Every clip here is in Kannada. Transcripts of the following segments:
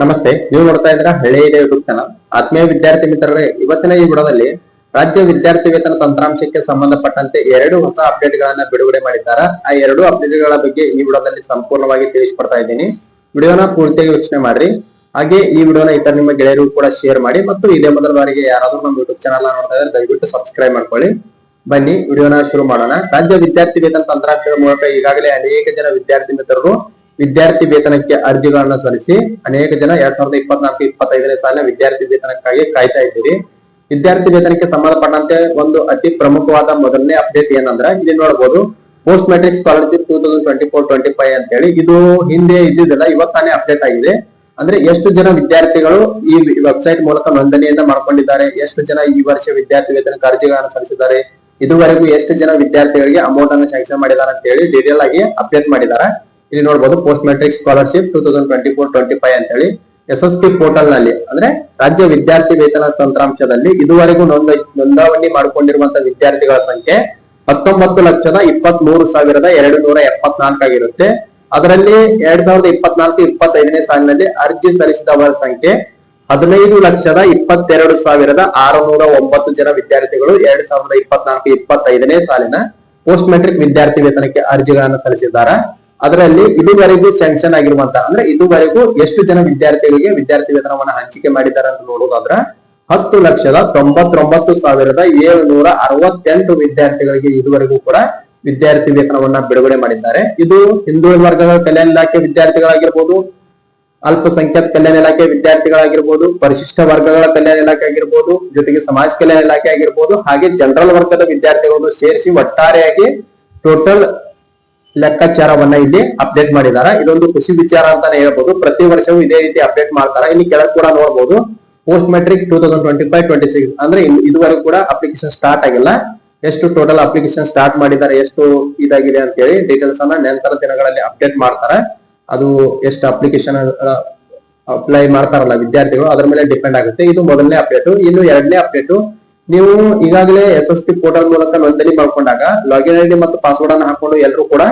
ನಮಸ್ತೆ, ನೀವು ನೋಡ್ತಾ ಇದ್ರ ಹಳೆಯ ಯೂಟ್ಯೂಬ್ ಚಾನಲ್ ಆತ್ಮೀಯ ವಿದ್ಯಾರ್ಥಿ ಮಿತ್ರರೇ, ಇವತ್ತಿನ ಈ ವಿಡಿಯೋದಲ್ಲಿ ರಾಜ್ಯ ವಿದ್ಯಾರ್ಥಿ ವೇತನ ತಂತ್ರಾಂಶಕ್ಕೆ ಸಂಬಂಧಪಟ್ಟಂತೆ ಎರಡು ಹೊಸ ಅಪ್ಡೇಟ್ ಗಳನ್ನ ಬಿಡುಗಡೆ ಮಾಡಿದ್ದಾರೆ. ಆ ಎರಡು ಅಪ್ಡೇಟ್ಗಳ ಬಗ್ಗೆ ಈ ವಿಡಿಯೋದಲ್ಲಿ ಸಂಪೂರ್ಣವಾಗಿ ತಿಳಿಸ್ಕೊಡ್ತಾ ಇದ್ದೀನಿ. ವಿಡಿಯೋನ ಪೂರ್ತಿಯಾಗಿ ವೀಕ್ಷಣೆ ಮಾಡ್ರಿ. ಹಾಗೆ ಈ ವಿಡಿಯೋನ ಇತರ ನಿಮ್ಮ ಗೆಳೆಯರಿಗೂ ಕೂಡ ಶೇರ್ ಮಾಡಿ ಮತ್ತು ಇದೇ ಮೊದಲ ಬಾರಿಗೆ ಯಾರಾದ್ರೂ ನಮ್ಮ ಯೂಟ್ಯೂಬ್ ಚಾನಲ್ ನೋಡ್ತಾ ಇದ್ರೆ ದಯವಿಟ್ಟು ಸಬ್ಸ್ಕ್ರೈಬ್ ಮಾಡ್ಕೊಳ್ಳಿ. ಬನ್ನಿ, ವಿಡಿಯೋನ ಶುರು ಮಾಡೋಣ. ರಾಜ್ಯ ವಿದ್ಯಾರ್ಥಿ ವೇತನ ತಂತ್ರಾಂಶದ ಮೂಲಕ ಈಗಾಗಲೇ ಅನೇಕ ಜನ ವಿದ್ಯಾರ್ಥಿ ಮಿತ್ರರು ವಿದ್ಯಾರ್ಥಿ ವೇತನಕ್ಕೆ ಅರ್ಜಿಗಳನ್ನ ಸಲ್ಲಿಸಿ ಅನೇಕ ಜನ ಎರಡ್ ಸಾವಿರದ ಇಪ್ಪತ್ನಾಲ್ಕು, ಇಪ್ಪತ್ತೈದನೇ ಸಾಲಿನ ವಿದ್ಯಾರ್ಥಿ ವೇತನಕ್ಕಾಗಿ ಕಾಯ್ತಾ ಇದ್ದೀರಿ. ವಿದ್ಯಾರ್ಥಿ ವೇತನಕ್ಕೆ ಸಂಬಂಧಪಟ್ಟಂತೆ ಒಂದು ಅತಿ ಪ್ರಮುಖವಾದ ಮೊದಲನೇ ಅಪ್ಡೇಟ್ ಏನಂದ್ರೆ ಇಲ್ಲಿ ನೋಡಬಹುದು, post matric scholarship two thousand twenty four, twenty five ಅಂತ ಹೇಳಿ ಇದು ಹಿಂದೆ ಇದ್ದಿದ್ದಲ್ಲ ಇವತ್ತಾನೆ ಅಪ್ಡೇಟ್ ಆಗಿದೆ. ಅಂದ್ರೆ ಎಷ್ಟು ಜನ ವಿದ್ಯಾರ್ಥಿಗಳು ಈ ವೆಬ್ಸೈಟ್ ಮೂಲಕ ನೋಂದಣಿಯನ್ನ ಮಾಡ್ಕೊಂಡಿದ್ದಾರೆ, ಎಷ್ಟು ಜನ ಈ ವರ್ಷ ವಿದ್ಯಾರ್ಥಿ ವೇತನಕ್ಕೆ ಅರ್ಜಿಗಳನ್ನು ಸಲ್ಲಿಸಿದ್ದಾರೆ, ಇದುವರೆಗೂ ಎಷ್ಟು ಜನ ವಿದ್ಯಾರ್ಥಿಗಳಿಗೆ ಅಮೌಂಟ್ ಅನ್ನು ಸ್ಯಾಂಕ್ಷನ್ ಮಾಡಿದ್ದಾರೆ ಅಂತ ಹೇಳಿ ಡೀಟೇಲ್ ಆಗಿ ಅಪ್ಡೇಟ್ ಮಾಡಿದ್ದಾರೆ. ಇಲ್ಲಿ ನೋಡಬಹುದು post matric scholarship two thousand twenty four twenty five ಅಂತ ಹೇಳಿ ಎಸ್ ಎಸ್ ಪಿ ಪೋರ್ಟಲ್ನಲ್ಲಿ, ಅಂದ್ರೆ ರಾಜ್ಯ ವಿದ್ಯಾರ್ಥಿ ವೇತನ ತಂತ್ರಾಂಶದಲ್ಲಿ ಇದುವರೆಗೂ ನೋಂದ ನೋಂದಾವಣಿ ಮಾಡಿಕೊಂಡಿರುವಂತಹ ವಿದ್ಯಾರ್ಥಿಗಳ ಸಂಖ್ಯೆ ಹತ್ತೊಂಬತ್ತು ಲಕ್ಷದ ಇಪ್ಪತ್ತ್ ಮೂರು ಸಾವಿರದ ಎರಡು ನೂರ ಎಪ್ಪತ್ನಾಲ್ಕಾಗಿರುತ್ತೆ ಅದರಲ್ಲಿ ಎರಡ್ ಸಾವಿರದ ಇಪ್ಪತ್ನಾಲ್ಕು, ಇಪ್ಪತ್ತೈದನೇ ಸಾಲಿನಲ್ಲಿ ಅರ್ಜಿ ಸಲ್ಲಿಸಿದವರ ಸಂಖ್ಯೆ ಹದಿನೈದು ಲಕ್ಷದ ಇಪ್ಪತ್ತೆರಡು ಸಾವಿರದ ಆರುನೂರ ಒಂಬತ್ತು ಜನ ವಿದ್ಯಾರ್ಥಿಗಳು ಎರಡ್ ಸಾವಿರದ ಇಪ್ಪತ್ನಾಲ್ಕು, ಇಪ್ಪತ್ತೈದನೇ ಸಾಲಿನ ಪೋಸ್ಟ್ ಮೆಟ್ರಿಕ್ ವಿದ್ಯಾರ್ಥಿ ವೇತನಕ್ಕೆ ಅರ್ಜಿಗಳನ್ನು ಸಲ್ಲಿಸಿದ್ದಾರೆ. ಅದರಲ್ಲಿ ಇದುವರೆಗೂ ಸ್ಯಾಂಕ್ಷನ್ ಆಗಿರುವಂತ, ಅಂದ್ರೆ ಇದುವರೆಗೂ ಎಷ್ಟು ಜನ ವಿದ್ಯಾರ್ಥಿಗಳಿಗೆ ವಿದ್ಯಾರ್ಥಿ ವೇತನವನ್ನು ಹಂಚಿಕೆ ಮಾಡಿದ್ದಾರೆ ಅಂತ ನೋಡೋದಾದ್ರ ಹತ್ತು ಲಕ್ಷದ ತೊಂಬತ್ತೊಂಬತ್ತು ಸಾವಿರದ ಏಳುನೂರ ಅರವತ್ತೆಂಟು ವಿದ್ಯಾರ್ಥಿಗಳಿಗೆ ಇದುವರೆಗೂ ಕೂಡ ವಿದ್ಯಾರ್ಥಿ ವೇತನವನ್ನ ಬಿಡುಗಡೆ ಮಾಡಿದ್ದಾರೆ. ಇದು ಹಿಂದೂ ವರ್ಗಗಳ ಕಲ್ಯಾಣ ಇಲಾಖೆ ವಿದ್ಯಾರ್ಥಿಗಳಾಗಿರ್ಬೋದು, ಅಲ್ಪಸಂಖ್ಯಾತ ಕಲ್ಯಾಣ ಇಲಾಖೆ ವಿದ್ಯಾರ್ಥಿಗಳಾಗಿರ್ಬೋದು, ಪರಿಶಿಷ್ಟ ವರ್ಗಗಳ ಕಲ್ಯಾಣ ಇಲಾಖೆ ಆಗಿರ್ಬೋದು, ಜೊತೆಗೆ ಸಮಾಜ ಕಲ್ಯಾಣ ಇಲಾಖೆ ಆಗಿರ್ಬೋದು, ಹಾಗೆ ಜನರಲ್ ವರ್ಗದ ವಿದ್ಯಾರ್ಥಿಗಳನ್ನು ಸೇರಿಸಿ ಒಟ್ಟಾರೆಯಾಗಿ ಟೋಟಲ್ ಲೆಕ್ಕಾಚಾರವನ್ನ ಇಲ್ಲಿ ಅಪ್ಡೇಟ್ ಮಾಡಿದ್ದಾರೆ. ಇದೊಂದು ಖುಷಿ ವಿಚಾರ ಅಂತಾನೆ ಹೇಳ್ಬೋದು. ಪ್ರತಿ ವರ್ಷವೂ ಇದೇ ರೀತಿ ಅಪ್ಡೇಟ್ ಮಾಡ್ತಾರೆ. ಇಲ್ಲಿ ಕೆಳಗೆ ಕೂಡ ನೋಡಬಹುದು post matric two thousand twenty five twenty six ಅಂದ್ರೆ ಇದುವರೆಗೂ ಕೂಡ ಅಪ್ಲಿಕೇಶನ್ ಸ್ಟಾರ್ಟ್ ಆಗಿಲ್ಲ. ಎಷ್ಟು ಟೋಟಲ್ ಅಪ್ಲಿಕೇಶನ್ ಸ್ಟಾರ್ಟ್ ಮಾಡಿದ್ದಾರೆ, ಎಷ್ಟು ಇದಾಗಿದೆ ಅಂತ ಹೇಳಿ ಡೀಟೇಲ್ಸ್ ಅನ್ನ ನಂತರ ದಿನಗಳಲ್ಲಿ ಅಪ್ಡೇಟ್ ಮಾಡ್ತಾರೆ. ಅದು ಎಷ್ಟು ಅಪ್ಲಿಕೇಶನ್ ಅಪ್ಲೈ ಮಾಡ್ತಾರಲ್ಲ ವಿದ್ಯಾರ್ಥಿಗಳು, ಅದ್ರ ಮೇಲೆ ಡಿಪೆಂಡ್ ಆಗುತ್ತೆ. ಇದು ಮೊದಲನೇ ಅಪ್ಡೇಟ್ ಇನ್ನು ಎರಡನೇ ಅಪ್ಡೇಟ್ ನೀವು ಈಗಾಗಲೇ ಎಸ್ ಎಸ್ ಪಿ ಪೋರ್ಟಲ್ ಮೂಲಕ ನೋಂದಣಿ ಮಾಡ್ಕೊಂಡಾಗ ಲಾಗಿನ್ ಐಡಿ ಮತ್ತು ಪಾಸ್ವರ್ಡ್ ಅನ್ನು ಹಾಕೊಂಡು ಎಲ್ಲರೂ ಕೂಡ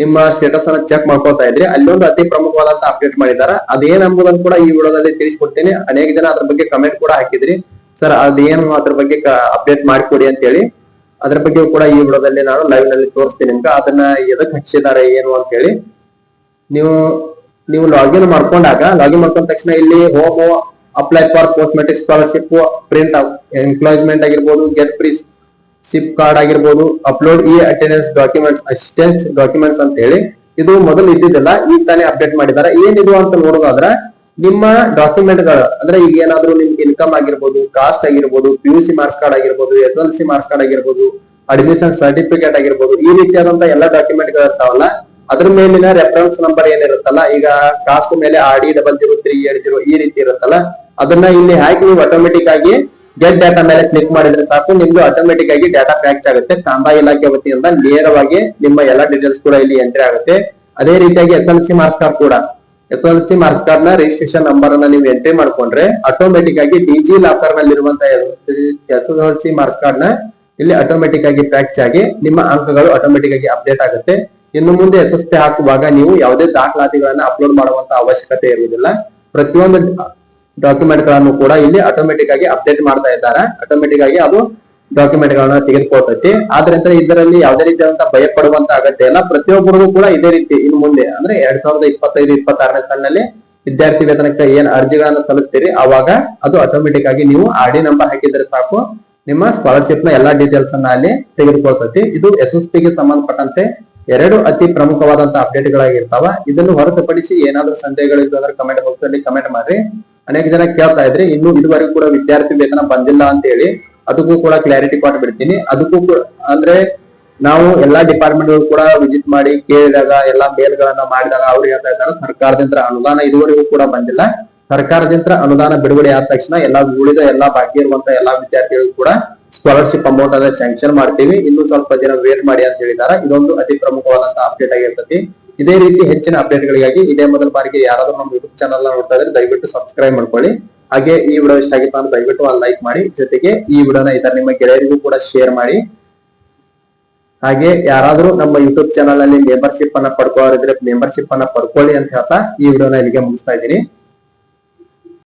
ನಿಮ್ಮ ಸ್ಟೇಟಸ್ ಅನ್ನ ಚೆಕ್ ಮಾಡ್ಕೊತಾ ಇದ್ರಿ. ಅಲ್ಲೊಂದು ಅತಿ ಪ್ರಮುಖವಾದಂತ ಅಪ್ಡೇಟ್ ಮಾಡಿದ್ದಾರೆ ಅದೇನ್ ಅಂಬುದನ್ನು ಕೂಡ ಈ ವಿಡಿಯೋದಲ್ಲಿ ತಿಳಿಸ್ಕೊಡ್ತೀನಿ. ಅನೇಕ ಜನ ಅದ್ರ ಬಗ್ಗೆ ಕಮೆಂಟ್ ಕೂಡ ಹಾಕಿದ್ರಿ. ಸರ್ ಅದೇನು ಅದ್ರ ಬಗ್ಗೆ ಅಪ್ಡೇಟ್ ಮಾಡಿಕೊಡಿ ಅಂತ ಹೇಳಿ ಅದ್ರ ಬಗ್ಗೆ ಕೂಡ ಈ ವಿಡಿಯೋದಲ್ಲಿ ನಾನು ಲೈವ್ನಲ್ಲಿ ತೋರಿಸ್ತೀನಿ ನಿಮ್ಗೆ. ಅದನ್ನ ಎದಕ್ ಹಚ್ಚಿದ್ದಾರೆ, ಏನು ಅಂತ ಹೇಳಿ ನೀವು ನೀವು ಲಾಗಿನ್ ಮಾಡ್ಕೊಂಡಾಗ ಲಾಗಿನ್ ಮಾಡ್ಕೊಂಡ ತಕ್ಷಣ ಇಲ್ಲಿ home apply for post matric scholarship print employment ಆಗಿರ್ಬೋದು ಗೆಟ್ ಫ್ರೀ ಸಿಪ್ ಕಾರ್ಡ್ ಆಗಿರ್ಬೋದು upload e attendance documents assistance documents ಅಂತ ಹೇಳಿ ಇದು ಮೊದಲು ಇದ್ದಿದ್ದಿಲ್ಲ ಈಗ ತಾನೇ ಅಪ್ಡೇಟ್ ಮಾಡಿದ್ದಾರೆ. ಏನಿದು ಅಂತ ನೋಡೋದಾದ್ರೆ ನಿಮ್ಮ ಡಾಕ್ಯುಮೆಂಟ್ಗಳು, ಅಂದ್ರೆ ಈಗ ಏನಾದ್ರು ನಿಮ್ಗೆ ಇನ್ಕಮ್ ಆಗಿರ್ಬೋದು ಕಾಸ್ಟ್ ಆಗಿರ್ಬೋದು P U C marks card ಆಗಿರ್ಬೋದು S L C marks card ಆಗಿರ್ಬೋದು ಅಡ್ಮಿಷನ್ ಸರ್ಟಿಫಿಕೇಟ್ ಆಗಿರ್ಬೋದು, ಈ ರೀತಿಯಾದಂತ ಎಲ್ಲ ಡಾಕ್ಯುಮೆಂಟ್ಗಳು ಇರ್ತಾವಲ್ಲ ಅದ್ರ ಮೇಲಿನ ರೆಫರೆನ್ಸ್ ನಂಬರ್ ಏನಿರುತ್ತಲ್ಲ, ಈಗ ಕಾಸ್ಟ್ ಮೇಲೆ R D double zero three eight zero ಈ ರೀತಿ ಇರುತ್ತಲ್ಲ, ಅದನ್ನ ಇಲ್ಲಿ ಹಾಕಿ ನೀವು ಆಟೋಮೆಟಿಕ್ ಆಗಿ ಗೆಟ್ ಡಾಟಾ ಮೇಲೆ ಕ್ಲಿಕ್ ಮಾಡಿದ್ರೆ ಸಾಕು, ನಿಮ್ದು ಆಟೋಮೆಟಿಕ್ ಆಗಿ ಡಾಟಾ ಪ್ಯಾಕ್ಚ್ ಆಗುತ್ತೆ. ಕಂದಾಯ ಇಲಾಖೆ ವತಿಯಿಂದ ನೇರವಾಗಿ ನಿಮ್ಮ ಎಲ್ಲಾ ಡೀಟೇಲ್ಸ್ ಕೂಡ ಇಲ್ಲಿ ಎಂಟ್ರಿ ಆಗುತ್ತೆ. ಅದೇ ರೀತಿಯಾಗಿ S L C marks card ಕೂಡ. ಎಸ್ ಎಲ್ ಸಿ ಮಾರ್ಕ್ಸ್ ಕಾರ್ಡ್ನ ರಿಜಿಸ್ಟ್ರೇಷನ್ ನಂಬರ್ ಅನ್ನ ನೀವು ಎಂಟ್ರಿ ಮಾಡ್ಕೊಂಡ್ರೆ ಆಟೋಮೆಟಿಕ್ ಆಗಿ ಡಿಜಿ ಲಾಕರ್ನಲ್ಲಿ ಇರುವಂತಹ ಎಸ್ ಎಲ್ ಸಿ ಮಾರ್ಕ್ಸ್ ಕಾರ್ಡ್ನ ಇಲ್ಲಿ ಆಟೋಮೆಟಿಕ್ ಆಗಿ ಪ್ಯಾಕ್ಚ್ ಆಗಿ ನಿಮ್ಮ ಅಂಕಗಳು ಆಟೋಮೆಟಿಕ್ ಆಗಿ ಅಪ್ಡೇಟ್ ಆಗುತ್ತೆ. ಇನ್ನು ಮುಂದೆ ಎಸ್ ಹಾಕುವಾಗ ನೀವು ಯಾವುದೇ ದಾಖಲಾತಿಗಳನ್ನ ಅಪ್ಲೋಡ್ ಮಾಡುವಂತ ಅವಶ್ಯಕತೆ ಇರುವುದಿಲ್ಲ. ಪ್ರತಿಯೊಂದು ಡಾಕ್ಯುಮೆಂಟ್ಗಳನ್ನು ಕೂಡ ಇಲ್ಲಿ ಆಟೋಮೆಟಿಕ್ ಆಗಿ ಅಪ್ಡೇಟ್ ಮಾಡ್ತಾ ಇದ್ದಾರೆ. ಆಟೋಮೆಟಿಕ್ ಆಗಿ ಅದು ಡಾಕ್ಯುಮೆಂಟ್ ಗಳನ್ನ ತೆಗೆದುಕೊಳ್ತೈತಿ. ಆದ್ರಿಂದ ಇದರಲ್ಲಿ ಯಾವುದೇ ರೀತಿಯಾದಂತಹ ಭಯ ಪಡುವಂತ ಅಗತ್ಯ ಇಲ್ಲ. ಪ್ರತಿಯೊಬ್ಬರಿಗೂ ಕೂಡ ಇದೇ ರೀತಿ ಇನ್ನು ಮುಂದೆ ಅಂದ್ರೆ ಎರಡ್ ಸಾವಿರದ ಇಪ್ಪತ್ತೈದು, ಇಪ್ಪತ್ತಾರನೇ ಸಾಲಿನಲ್ಲಿ ವಿದ್ಯಾರ್ಥಿ ವೇತನಕ್ಕೆ ಏನ್ ಅರ್ಜಿಗಳನ್ನ ಸಲ್ಲಿಸ್ತೀರಿ, ಅವಾಗ ಅದು ಆಟೋಮೆಟಿಕ್ ಆಗಿ ನೀವು ಆರ್ ಡಿ ನಂಬರ್ ಹಾಕಿದ್ರೆ ಸಾಕು. ನಿಮ್ಮ ಸ್ಕಾಲರ್ಶಿಪ್ನ ಎಲ್ಲಾ ಡೀಟೇಲ್ಸ್ ಅನ್ನ ಅಲ್ಲಿ ತೆಗೆದುಕೊಳ್ತೈತಿ. ಇದು ಎಸ್ ಎಸ್ಗೆ ಸಂಬಂಧಪಟ್ಟಂತೆ ಎರಡು ಅತಿ ಪ್ರಮುಖವಾದಂತಹ ಅಪ್ಡೇಟ್ ಗಳಾಗಿರ್ತಾವ ಇದನ್ನು ಹೊರತುಪಡಿಸಿ ಏನಾದ್ರೂ ಸಂದೇಹಗಳಿದ್ದು ಅಂದ್ರೆ ಕಮೆಂಟ್ ಬಾಕ್ಸ್ ಅಲ್ಲಿ ಕಮೆಂಟ್ ಮಾಡ್ರಿ. ಅನೇಕ ಜನ ಕೇಳ್ತಾ ಇದ್ರಿ, ಇನ್ನು ಇದುವರೆಗೂ ಕೂಡ ವಿದ್ಯಾರ್ಥಿ ವೇತನ ಬಂದಿಲ್ಲ ಅಂತ ಹೇಳಿ ಅದಕ್ಕೂ ಕೂಡ ಕ್ಲಾರಿಟಿ ಕೊಟ್ಬಿಡ್ತೀನಿ ಅದಕ್ಕೂ ಕೂಡ ಅಂದ್ರೆ ನಾವು ಎಲ್ಲಾ ಡಿಪಾರ್ಟ್ಮೆಂಟ್ ಕೂಡ ವಿಸಿಟ್ ಮಾಡಿ ಕೇಳಿದಾಗ ಎಲ್ಲಾ ಮೇಲ್ಗಳನ್ನ ಮಾಡಿದಾಗ ಅವ್ರು ಹೇಳ್ತಾ ಇದ್ದಾರೆ, ಸರ್ಕಾರದಿಂದ ಅನುದಾನ ಇದುವರೆಗೂ ಕೂಡ ಬಂದಿಲ್ಲ. ಸರ್ಕಾರದಿಂದ ಅನುದಾನ ಬಿಡುಗಡೆ ಆದ ತಕ್ಷಣ ಎಲ್ಲಾ ಉಳಿದ ಎಲ್ಲಾ ಬಾಕಿ ಇರುವಂತ ಎಲ್ಲಾ ವಿದ್ಯಾರ್ಥಿಗಳು ಕೂಡ ಸ್ಕಾಲರ್ಶಿಪ್ ಅಮೌಂಟ್ ಅನ್ನ ಸ್ಯಾಂಕ್ಷನ್ ಮಾಡ್ತೀವಿ. ಇನ್ನು ಸ್ವಲ್ಪ ದಿನ ವೇಟ್ ಮಾಡಿ ಅಂತ ಹೇಳಿದಾರೆ. ಇದೊಂದು ಅತಿ ಪ್ರಮುಖವಾದಂತಹ ಅಪ್ಡೇಟ್ ಆಗಿರ್ತತಿ. ಇದೇ ರೀತಿ ಹೆಚ್ಚಿನ ಅಪ್ಡೇಟ್ ಗಳಿಗಾಗಿ ಇದೇ ಮೊದಲ ಬಾರಿಗೆ ಯಾರಾದ್ರೂ ನಮ್ಮ ಯೂಟ್ಯೂಬ್ ಚಾನಲ್ ನೋಡ್ತಾ ಇದ್ರೆ ದಯವಿಟ್ಟು ಸಬ್ಸ್ಕ್ರೈಬ್ ಮಾಡ್ಕೊಳ್ಳಿ. ಹಾಗೆ ಈ ವಿಡಿಯೋ ಇಷ್ಟ ಆಗಿತ್ತು ಅಂದ್ರೆ ದಯವಿಟ್ಟು ಅಲ್ಲಿ ಲೈಕ್ ಮಾಡಿ. ಜೊತೆಗೆ ಈ ವಿಡಿಯೋನ ಇದರ ನಿಮ್ಮ ಗೆಳೆಯರಿಗೂ ಕೂಡ ಶೇರ್ ಮಾಡಿ. ಹಾಗೆ ಯಾರಾದ್ರೂ ನಮ್ಮ ಯೂಟ್ಯೂಬ್ ಚಾನಲ್ ಅಲ್ಲಿ ಮೆಂಬರ್ಶಿಪ್ ಅನ್ನ ಪಡ್ಕೊಳ್ಳೋರಿದ್ರೆ ಮೆಂಬರ್ಶಿಪ್ ಅನ್ನ ಪಡ್ಕೊಳ್ಳಿ ಅಂತ ಹೇಳ್ತಾ ಈ ವಿಡಿಯೋನ ಇಲ್ಲಿಗೆ ಮುಗಿಸ್ತಾ ಇದ್ದೀನಿ.